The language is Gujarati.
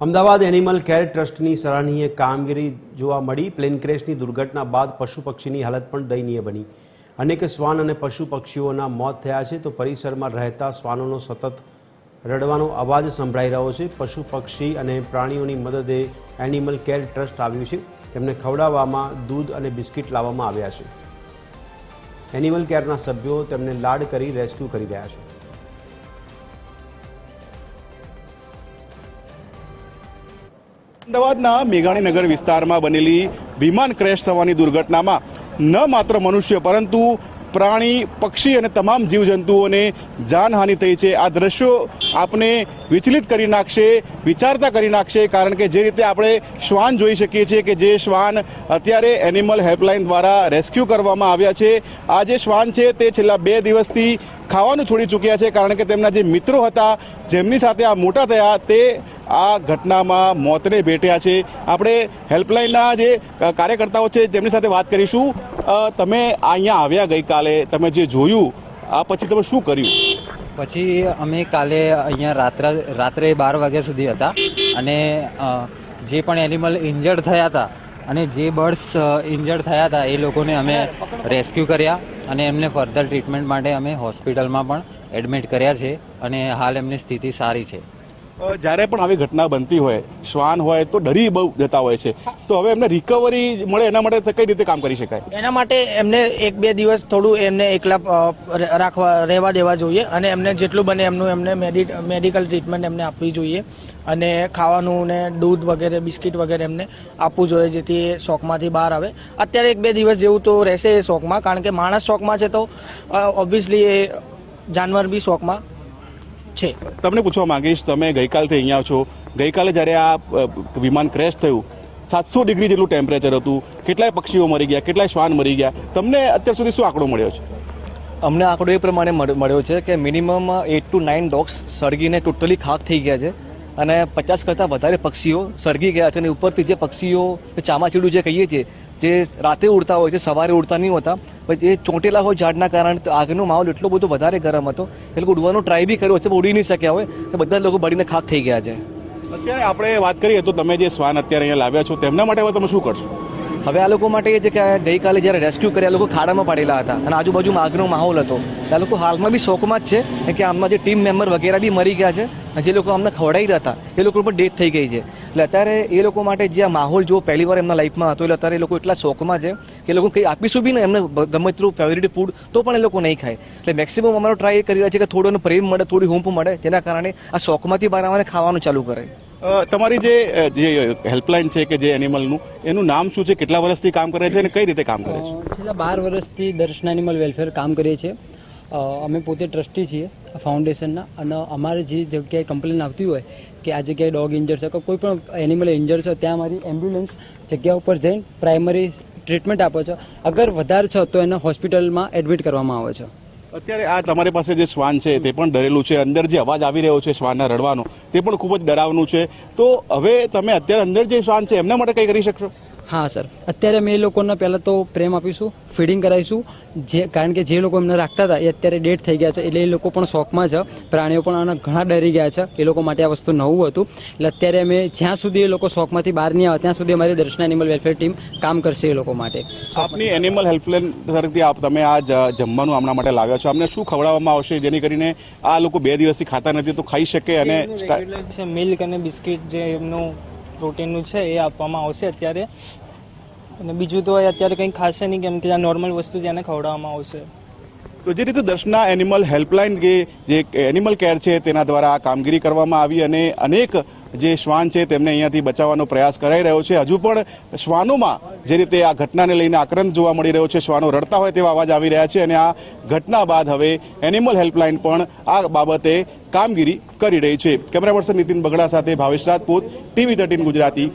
અમદાવાદ એનિમલ કેર ટ્રસ્ટની સરાહનીય કામગીરી જોવા મળી. પ્લેન ક્રેશની દુર્ઘટના બાદ પશુ પક્ષીની હાલત પણ દયનીય બની. અનેક શ્વાન અને પશુ પક્ષીઓના મોત થયા છે, તો પરિસરમાં રહેતા શ્વાનોનો સતત રડવાનો અવાજ સંભળાઈ રહ્યો છે. પશુ પક્ષી અને પ્રાણીઓની મદદે એનિમલ કેર ટ્રસ્ટ આવ્યું છે. તેમને ખવડાવવામાં દૂધ અને બિસ્કિટ લાવવામાં આવ્યા છે. એનિમલ કેરના સભ્યો તેમને લાડ કરી રેસ્ક્યુ કરી રહ્યા છે. અમદાવાદના મેઘાણીનગર વિસ્તારમાં બનેલી વિમાન ક્રેશ થવાની દુર્ઘટનામાં ન માત્ર મનુષ્ય, પરંતુ પ્રાણી, પક્ષી અને તમામ જીવજંતુઓને જાનહાનિ થઈ છે. આ દ્રશ્યો આપને વિચલિત કરી નાખશે, વિચારતા કરી નાખશે, કારણ કે જે રીતે આપણે શ્વાન જોઈ શકીએ છીએ કે જે શ્વાન અત્યારે એનિમલ હેલ્પલાઇન દ્વારા રેસ્ક્યુ કરવામાં આવ્યા છે. આ જે શ્વાન છે તે છેલ્લા બે દિવસથી ખાવાનું છોડી ચૂક્યા છે, કારણ કે તેમના જે મિત્રો હતા, જેમની સાથે આ મોટા થયા, તે આ ઘટનામાં મોતને ભેટ્યા છે. આપણે હેલ્પલાઇનના જે કાર્યકર્તાઓ છે તેમની સાથે વાત કરીશું તમે અહીંયા આવ્યા ગઈકાલે, તમે જે જોયું, આ પછી તમે શું કર્યું? પછી અમે કાલે અહીંયા રાત્રે રાત્રે બાર વાગ્યા સુધી હતા અને જે પણ એનિમલ ઇન્જર્ડ થયા હતા અને જે બર્ડ્સ ઇન્જર્ડ થયા હતા એ લોકોને અમે રેસ્ક્યુ કર્યા અને એમને ફર્ધર ટ્રીટમેન્ટ માટે અમે હોસ્પિટલમાં પણ એડમિટ કર્યા છે અને હાલ એમની સ્થિતિ સારી છે. જ્યારે પણ આવી ઘટના બનતી હોય, શ્વાન હોય, તો ડરી બહુ જતા હોય છે. તો હવે એમને રિકવરી મળે એના માટે કઈ રીતે કામ કરી શકાય? એના માટે એમને એક બે દિવસ થોડું એમને એકલા રાખવા, રહેવા દેવા જોઈએ અને એમને જેટલું બને એમનું એમને મેડિ- મેડિકલ ટ્રીટમેન્ટ એમને આપવી જોઈએ. અને ખાવાનું ને દૂધ વગેરે, બિસ્કિટ વગેરે એમને આપવું જોઈએ જેથી એ શોખમાંથી બહાર આવે. અત્યારે એક બે દિવસ જેવું તો રહેશે એ શોખમાં, કારણ કે માણસ શોખમાં છે તો ઓબ્વિયસલી એ જાનવર બી શોખમાં છે. તમને પૂછવા માંગીશ તમે ગઈકાલથી અહીંયા છો. ગઈકાલે જ્યારે આ વિમાન ક્રેશ થયું સાતસો ડિગ્રી જેટલું ટેમ્પરેચર હતું કેટલાય પક્ષીઓ મરી ગયા કેટલાય શ્વાન મરી ગયા. તમને અત્યાર સુધી શું આંકડો મળ્યો છે? અમને આંકડો એ પ્રમાણે મળ- મળ્યો છે કે minimum at two nine dogs સળગીને totally ખાક થઈ ગયા છે અને પચાસ કરતાં વધારે પક્ષીઓ સળગી ગયા છે અને ઉપરથી જે પક્ષીઓ ચામાચીડું જે કહીએ છીએ જે રાતે ઉડતા હોય છે સવારે ઉડતા નહીં હોતા પછી એ ચોંટેલા હોય ઝાડના કારણે આગનો માહોલ એટલો બધો વધારે ગરમ હતો એ લોકો ઉડવાનો ટ્રાય બી કર્યો છે પણ ઉડી નહીં શક્યા હોય તો બધા લોકો બળીને ખાક થઈ ગયા છે. અત્યારે આપણે વાત કરીએ તો તમે જે શ્વાન અત્યારે અહીંયા લાવ્યા છો તેમના માટે હવે તમે શું કરશો? હવે આ લોકો માટે એ છે કે ગઈકાલે જ્યારે રેસ્ક્યુ કર્યા લોકો ખાડામાં પડેલા હતા અને આજુબાજુમાં આગનો માહોલ હતો. આ લોકો હાલમાં બી શોકમાં જ છે કે આમના જે ટીમ મેમ્બર વગેરે બી મરી ગયા છે જે લોકો અમને ખવડાવી રહ્યા હતા એ લોકો પણ ડેથ થઈ ગઈ છે. એટલે અત્યારે એ લોકો માટે જે આ માહોલ જો પહેલી વાર એમના લાઈફમાં હતો એટલે અત્યારે એ લોકો એટલા શોકમાં છે કે એ લોકો કંઈ આપીશું બી ને એમને ગમે તેટલું ફેવરિટ ફૂડ તો પણ એ લોકો નહીં ખાય. એટલે મેક્સિમમ અમારો ટ્રાય એ કરી રહ્યા છે કે થોડો એનો પ્રેમ મળે થોડી હૂંફ મળે જેના કારણે આ શોખમાંથી બહાર આવવાને ખાવાનું ચાલુ કરે. તમારી જે જે હેલ્પલાઇન છે કે જે એનિમલનું એનું નામ શું છે? કેટલા વર્ષથી કામ કરે છે અને કઈ રીતે કામ કરે છે? છેલ્લા બાર વર્ષથી દર્શન એનિમલ વેલફેર કામ કરીએ છીએ. અમે પોતે ટ્રસ્ટી છીએ ફાઉન્ડેશનના અને અમારે જે જગ્યાએ કમ્પ્લેન આવતી હોય કે આ જગ્યાએ ડોગ ઇન્જર છે, કે કોઈ પણ એનિમલ ઇન્જર છે, ત્યાં અમારી એમ્બ્યુલન્સ જગ્યા ઉપર જઈને પ્રાઇમરી ટ્રીટમેન્ટ આપે છે. અગર વધારે છે, તો એને હોસ્પિટલમાં એડમિટ કરવામાં આવે છે. અત્યારે આ તમારી પાસે જે શ્વાન છે, તે પણ ડરેલું છે. અંદર જે અવાજ આવી રહ્યો છે શ્વાનના રડવાનો, તે પણ ખૂબ જ ડરાવનું છે. તો હવે તમે અત્યારે અંદર જે શ્વાન છે, એમના માટે કઈ કરી શકશો? હા સર. અત્યારે અમે એ લોકોને પહેલાં તો પ્રેમ આપીશું ફીડિંગ કરાવીશું. જે કારણ કે જે લોકો એમને રાખતા હતા એ અત્યારે ડેડ થઈ ગયા છે. એટલે એ લોકો પણ શોખમાં છે. પ્રાણીઓ પણ આના ઘણા ડરી ગયા છે. એ લોકો માટે આ વસ્તુ નવું હતું. એટલે અત્યારે અમે જ્યાં સુધી એ લોકો શોખમાંથી બહાર નહીં આવે ત્યાં સુધી અમારી દર્શન એનિમલ વેલફેર ટીમ કામ કરશે એ લોકો માટે. આપની એનિમલ હેલ્પલાઇન તરફથી આપ તમે આ જ- જમવાનું આમના માટે લાવ્યા છો. અમને શું ખવડાવવામાં આવશે? જેની કરીને આ લોકો બે દિવસથી ખાતા નથી તો ખાઈ શકે અને મિલ્ક અને બિસ્કિટ જે એમનું પ્રોટીનનું છે, એ આપવામાં આવશે અત્યારે. અને બીજું તો અત્યારે કંઈ ખાશે નહીં, કેમ કે આ નોર્મલ વસ્તુ જેને ખવડાવવામાં આવશે. તો જે રીતે દર્શના એનિમલ હેલ્પલાઇન કે જે એનિમલ કેર છે, તેના દ્વારા આ કામગીરી કરવામાં આવી અને અનેક જે શ્વાન છે તેમને અહીંયાથી બચાવવાનો પ્રયાસ કરાઈ રહ્યો છે. હજુ પણ શ્વાનોમાં જે રીતે આ ઘટનાને લઈને આક્રંદ જોવા મળી રહ્યો છે, શ્વાનો રડતા હોય તેવા અવાજ આવી રહ્યા છે અને આ ઘટના બાદ હવે એનિમલ હેલ્પલાઇન પણ આ બાબતે કામગીરી કરી રહી છે. કેમેરા પર્સન નીતિન બગડા સાથે ભાવેશ રાજપૂત ટીવી થર્ટીન ગુજરાતી.